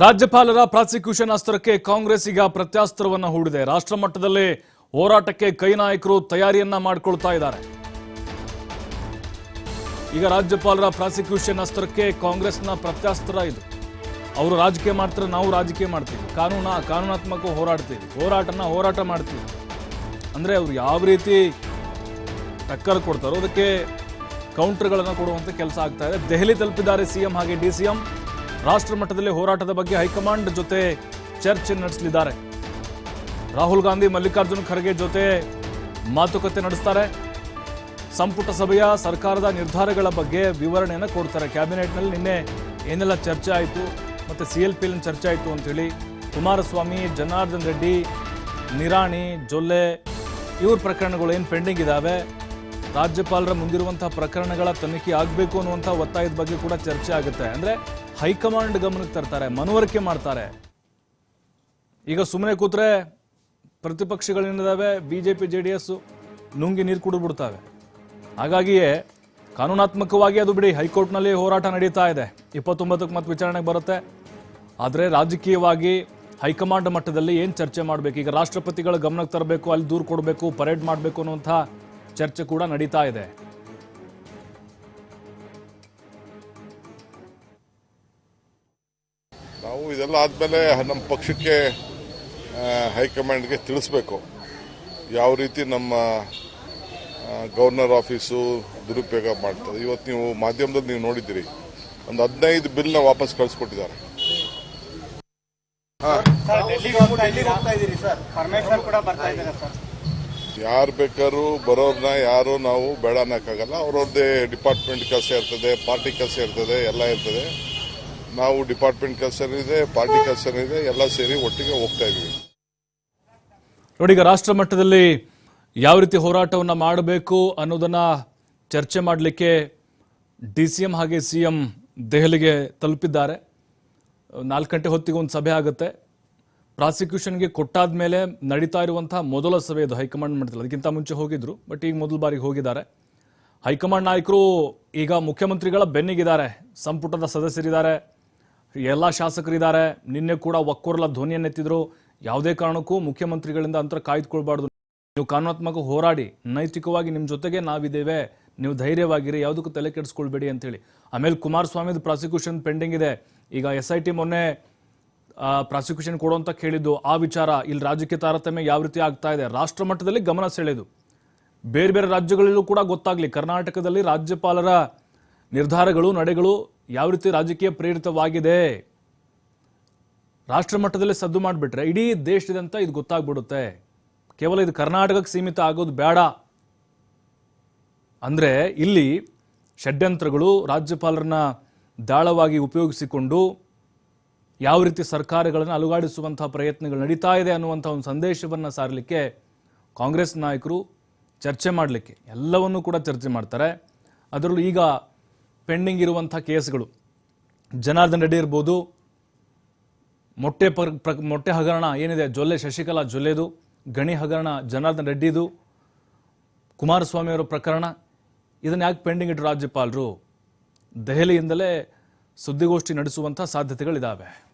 ರಾಜ್ಯಪಾಲರ ಪ್ರಾಸಿಕ್ಯೂಷನ್ ಅಸ್ತ್ರಕ್ಕೆ ಕಾಂಗ್ರೆಸ್ ಈಗ ಪ್ರತ್ಯಾಸ್ತ್ರವನ್ನು ಹೂಡಿದೆ. ರಾಷ್ಟ್ರ ಮಟ್ಟದಲ್ಲಿ ಹೋರಾಟಕ್ಕೆ ಕೈ ನಾಯಕರು ತಯಾರಿಯನ್ನ ಮಾಡಿಕೊಳ್ತಾ ಇದ್ದಾರೆ. ಈಗ ರಾಜ್ಯಪಾಲರ ಪ್ರಾಸಿಕ್ಯೂಷನ್ ಅಸ್ತ್ರಕ್ಕೆ ಕಾಂಗ್ರೆಸ್ನ ಪ್ರತ್ಯಾಸ್ತ್ರ ಇದು. ಅವರು ರಾಜಕೀಯ ಮಾಡ್ತಾರೆ, ನಾವು ರಾಜಕೀಯ ಮಾಡ್ತೀವಿ. ಕಾನೂನ, ಕಾನೂನಾತ್ಮಕ ಹೋರಾಡ್ತೀವಿ. ಹೋರಾಟನ ಹೋರಾಟ ಮಾಡ್ತೀವಿ. ಅಂದರೆ ಅವ್ರು ಯಾವ ರೀತಿ ಟಕ್ಕರ್ ಕೊಡ್ತಾರೋ, ಅದಕ್ಕೆ ಕೌಂಟರ್ಗಳನ್ನು ಕೊಡುವಂಥ ಕೆಲಸ ಆಗ್ತಾ ಇದೆ. ದೆಹಲಿ ತಲುಪಿದ್ದಾರೆ ಸಿಎಂ ಹಾಗೆ ಡಿ ಸಿಎಂ ರಾಷ್ಟ್ರ ಮಟ್ಟದಲ್ಲಿ ಹೋರಾಟದ ಬಗ್ಗೆ ಹೈಕಮಾಂಡ್ ಜೊತೆ ಚರ್ಚೆ ನಡೆಸಲಿದ್ದಾರೆ. ರಾಹುಲ್ ಗಾಂಧಿ, ಮಲ್ಲಿಕಾರ್ಜುನ್ ಖರ್ಗೆ ಜೊತೆ ಮಾತುಕತೆ ನಡೆಸ್ತಾರೆ. ಸಂಪುಟ ಸಭೆಯ ಸರ್ಕಾರದ ನಿರ್ಧಾರಗಳ ಬಗ್ಗೆ ವಿವರಣೆಯನ್ನು ಕೊಡ್ತಾರೆ. ಕ್ಯಾಬಿನೆಟ್ನಲ್ಲಿ ನಿನ್ನೆ ಏನೆಲ್ಲ ಚರ್ಚೆ ಆಯಿತು ಮತ್ತು ಸಿ ಎಲ್ ಪಿಲಿನ ಚರ್ಚೆ ಆಯಿತು ಅಂಥೇಳಿ ಕುಮಾರಸ್ವಾಮಿ, ಜನಾರ್ದನ್ ರೆಡ್ಡಿ, ನಿರಾಣಿ, ಜೊಲ್ಲೆ ಇವ್ರ ಪ್ರಕರಣಗಳು ಏನು ಪೆಂಡಿಂಗ್ ಇದ್ದಾವೆ ರಾಜ್ಯಪಾಲರ ಮುಂದಿರುವಂಥ ಪ್ರಕರಣಗಳ ತನಿಖೆ ಆಗಬೇಕು ಅನ್ನುವಂಥ ಒತ್ತಾಯದ ಬಗ್ಗೆ ಕೂಡ ಚರ್ಚೆ ಆಗುತ್ತೆ. ಅಂದರೆ ಹೈಕಮಾಂಡ್ ಗಮನಕ್ಕೆ ತರ್ತಾರೆ, ಮನವರಿಕೆ ಮಾಡ್ತಾರೆ. ಈಗ ಸುಮ್ಮನೆ ಕೂತ್ರೆ ಪ್ರತಿಪಕ್ಷಗಳೇನಿದಾವೆ? B J P J D S ನುಂಗಿ ನೀರು ಕುಡಿದ್ಬಿಡ್ತಾವೆ ಹಾಗಾಗಿಯೇ ಕಾನೂನಾತ್ಮಕವಾಗಿ ಅದು ಬಿಡಿ, ಹೈಕೋರ್ಟ್ನಲ್ಲಿ ಹೋರಾಟ ನಡೀತಾ ಇದೆ. ಇಪ್ಪತ್ತೊಂಬತ್ತಕ್ಕೆ ಮತ್ತೆ ವಿಚಾರಣೆಗೆ ಬರುತ್ತೆ. ಆದರೆ ರಾಜಕೀಯವಾಗಿ ಹೈಕಮಾಂಡ್ ಮಟ್ಟದಲ್ಲಿ ಏನು ಚರ್ಚೆ ಮಾಡಬೇಕು? ಈಗ ರಾಷ್ಟ್ರಪತಿಗಳ ಗಮನಕ್ಕೆ ತರಬೇಕು, ಅಲ್ಲಿ ದೂರು ಕೊಡಬೇಕು, ಪರೇಡ್ ಮಾಡಬೇಕು ಅನ್ನುವಂಥ ಚರ್ಚೆ ಕೂಡ ನಡೀತಾ ಇದೆ. ನಾವು ಇದೆಲ್ಲ ಆದಮೇಲೆ ನಮ್ಮ ಪಕ್ಷಕ್ಕೆ ಹೈಕಮಾಂಡ್ಗೆ ತಿಳಿಸ್ಬೇಕು. ಯಾವ ರೀತಿ ನಮ್ಮ ಗವರ್ನರ್ ಆಫೀಸು ದುರುಪಯೋಗ ಮಾಡ್ತದೆ. ಇವತ್ತು ನೀವು ಮಾಧ್ಯಮದಲ್ಲಿ ನೀವು ನೋಡಿದ್ದೀರಿ. ಒಂದು ಹದಿನೈದು ಬಿಲ್ನ ವಾಪಸ್ ಕಳಿಸ್ಕೊಟ್ಟಿದ್ದಾರೆ. ಸರ್ ಡೆಲ್ಲಿಗೆ ಹೋಗ್ತಾ ಡೆಲ್ಲಿಗೆ ಹೋಗ್ತಾ ಇದ್ದೀರಿ ಸರ್. ಪರಮೇಶ್ವರ್ ಕೂಡ ಬರ್ತಾ ಇದ್ದಾರೆ ಸರ್. ಯಾರು ಬೇಕಾದ್ರೂ ಬರೋರ್ನ ಯಾರು ನಾವು ಬೇಡ ಅನ್ನೋಕ್ಕಾಗಲ್ಲ ಅವ್ರವ್ರದ್ದೇ ಡಿಪಾರ್ಟ್ಮೆಂಟ್ ಕೆಲಸ ಇರ್ತದೆ ಪಾರ್ಟಿ ಕೆಲಸ ಇರ್ತದೆ ಎಲ್ಲ ಇರ್ತದೆ. ನಾವು ಡಿಪಾರ್ಟ್ಮೆಂಟ್ ಕೆಲಸ ಇದೆ ಪಾರ್ಟಿ ಕೆಲಸ ಇದೆ ಎಲ್ಲ ಸೇರಿ ಒಟ್ಟಿಗೆ ಹೋಗ್ತಾ ಇದೀವಿ. ನೋಡಿ ಈಗ ರಾಷ್ಟ್ರ ಮಟ್ಟದಲ್ಲಿ ಯಾವ ರೀತಿ ಹೋರಾಟವನ್ನು ಮಾಡಬೇಕು ಅನ್ನೋದನ್ನ ಚರ್ಚೆ ಮಾಡಲಿಕ್ಕೆ ಡಿ ಸಿ ಎಂ ಹಾಗೆ ಸಿ ಎಂ ದೆಹಲಿಗೆ ತಲುಪಿದ್ದಾರೆ. ನಾಲ್ಕು ಗಂಟೆ ಹೊತ್ತಿಗೆ ಒಂದು ಸಭೆ ಆಗುತ್ತೆ. ಪ್ರಾಸಿಕ್ಯೂಷನ್ಗೆ ಕೊಟ್ಟಾದ ಮೇಲೆ ನಡೀತಾ ಇರುವಂತಹ ಮೊದಲ ಸಭೆ ಇದು ಹೈಕಮಾಂಡ್ ಮಾಡ್ತಿಲ್ಲ ಅದಕ್ಕಿಂತ ಮುಂಚೆ ಹೋಗಿದ್ರು ಬಟ್ ಈಗ ಮೊದಲ ಬಾರಿಗೆ ಹೋಗಿದ್ದಾರೆ. ಹೈಕಮಾಂಡ್ ನಾಯಕರು ಈಗ ಮುಖ್ಯಮಂತ್ರಿಗಳ ಬೆನ್ನಿಗಿದ್ದಾರೆ ಸಂಪುಟದ ಸದಸ್ಯರಿದ್ದಾರೆ. ಎಲ್ಲ ಶಾಸಕರಿದ್ದಾರೆ. ನಿನ್ನೆ ಕೂಡ ಒಕ್ಕೊರಲ ಧ್ವನಿಯನ್ನೆತ್ತಿದ್ರು ಯಾವುದೇ ಕಾರಣಕ್ಕೂ ಮುಖ್ಯಮಂತ್ರಿಗಳಿಂದ ಅಂತರ ಕಾಯ್ದುಕೊಳ್ಬಾರ್ದು. ನೀವು ಕಾನೂನಾತ್ಮಕ ಹೋರಾಡಿ, ನೈತಿಕವಾಗಿ ನಿಮ್ಮ ಜೊತೆಗೆ ನಾವಿದ್ದೇವೆ. ನೀವು ಧೈರ್ಯವಾಗಿರಿ, ಯಾವುದಕ್ಕೂ ತಲೆ ಕೆಡಿಸ್ಕೊಳ್ಬೇಡಿ ಅಂತೇಳಿ. ಆಮೇಲೆ ಕುಮಾರಸ್ವಾಮಿದು ಪ್ರಾಸಿಕ್ಯೂಷನ್ ಪೆಂಡಿಂಗ್ ಇದೆ. ಈಗ ಎಸ್ ಐ ಟಿ ಮೊನ್ನೆ ಪ್ರಾಸಿಕ್ಯೂಷನ್ ಕೊಡು ಅಂತ ಕೇಳಿದ್ದು, ಆ ವಿಚಾರ ಇಲ್ಲಿ ರಾಜಕೀಯ ತಾರತಮ್ಯ ಯಾವ ರೀತಿ ಆಗ್ತಾ ಇದೆ? ರಾಷ್ಟ್ರ ಮಟ್ಟದಲ್ಲಿ ಗಮನ ಸೆಳೆದು. ಬೇರೆ ಬೇರೆ ರಾಜ್ಯಗಳಲ್ಲೂ ಕೂಡ ಗೊತ್ತಾಗಲಿ, ಕರ್ನಾಟಕದಲ್ಲಿ ರಾಜ್ಯಪಾಲರ ನಿರ್ಧಾರಗಳು, ನಡೆಗಳು ಯಾವ ರೀತಿ ರಾಜಕೀಯ ಪ್ರೇರಿತವಾಗಿದೆ? ರಾಷ್ಟ್ರ ಮಟ್ಟದಲ್ಲಿ ಸದ್ದು ಮಾಡಿಬಿಟ್ರೆ ಇಡೀ ದೇಶದಂತ ಇದು ಗೊತ್ತಾಗ್ಬಿಡುತ್ತೆ. ಕೇವಲ ಇದು ಕರ್ನಾಟಕಕ್ಕೆ ಸೀಮಿತ ಆಗೋದು ಬೇಡ. ಅಂದರೆ ಇಲ್ಲಿ ಷಡ್ಯಂತ್ರಗಳು ರಾಜ್ಯಪಾಲರನ್ನ ದಾಳವಾಗಿ ಉಪಯೋಗಿಸಿಕೊಂಡು ಯಾವ ರೀತಿ ಸರ್ಕಾರಗಳನ್ನು ಅಲುಗಾಡಿಸುವಂತಹ ಪ್ರಯತ್ನಗಳು ನಡೀತಾ ಇದೆ ಅನ್ನುವಂಥ ಒಂದು ಸಂದೇಶವನ್ನು ಸಾರಲಿಕ್ಕೆ ಕಾಂಗ್ರೆಸ್ ನಾಯಕರು ಚರ್ಚೆ ಮಾಡಲಿಕ್ಕೆ ಎಲ್ಲವನ್ನೂ ಕೂಡ ಚರ್ಚೆ ಮಾಡ್ತಾರೆ. ಅದರಲ್ಲೂ ಈಗ ಪೆಂಡಿಂಗ್ ಇರುವಂಥ ಕೇಸ್ಗಳು. ಜನಾರ್ದನ್ ರೆಡ್ಡಿ ಇರ್ಬೋದು, ಮೊಟ್ಟೆ ಪರ್ ಪ್ರ- ಮೊಟ್ಟೆ ಹಗರಣ ಏನಿದೆ? ಜೊಲ್ಲೆ, ಶಶಿಕಲಾ ಜೊಲ್ಲೆದು, ಗಣಿ ಹಗರಣ ಜನಾರ್ದನ್ ರೆಡ್ಡಿದು, ಕುಮಾರಸ್ವಾಮಿ ಅವರ ಪ್ರಕರಣ, ಇದನ್ನು ಯಾಕೆ ಪೆಂಡಿಂಗ್ ಇಟ್ಟರು ರಾಜ್ಯಪಾಲರು? ದೆಹಲಿಯಿಂದಲೇ ಸುದ್ದಿಗೋಷ್ಠಿ ನಡೆಸುವಂಥ ಸಾಧ್ಯತೆಗಳಿದ್ದಾವೆ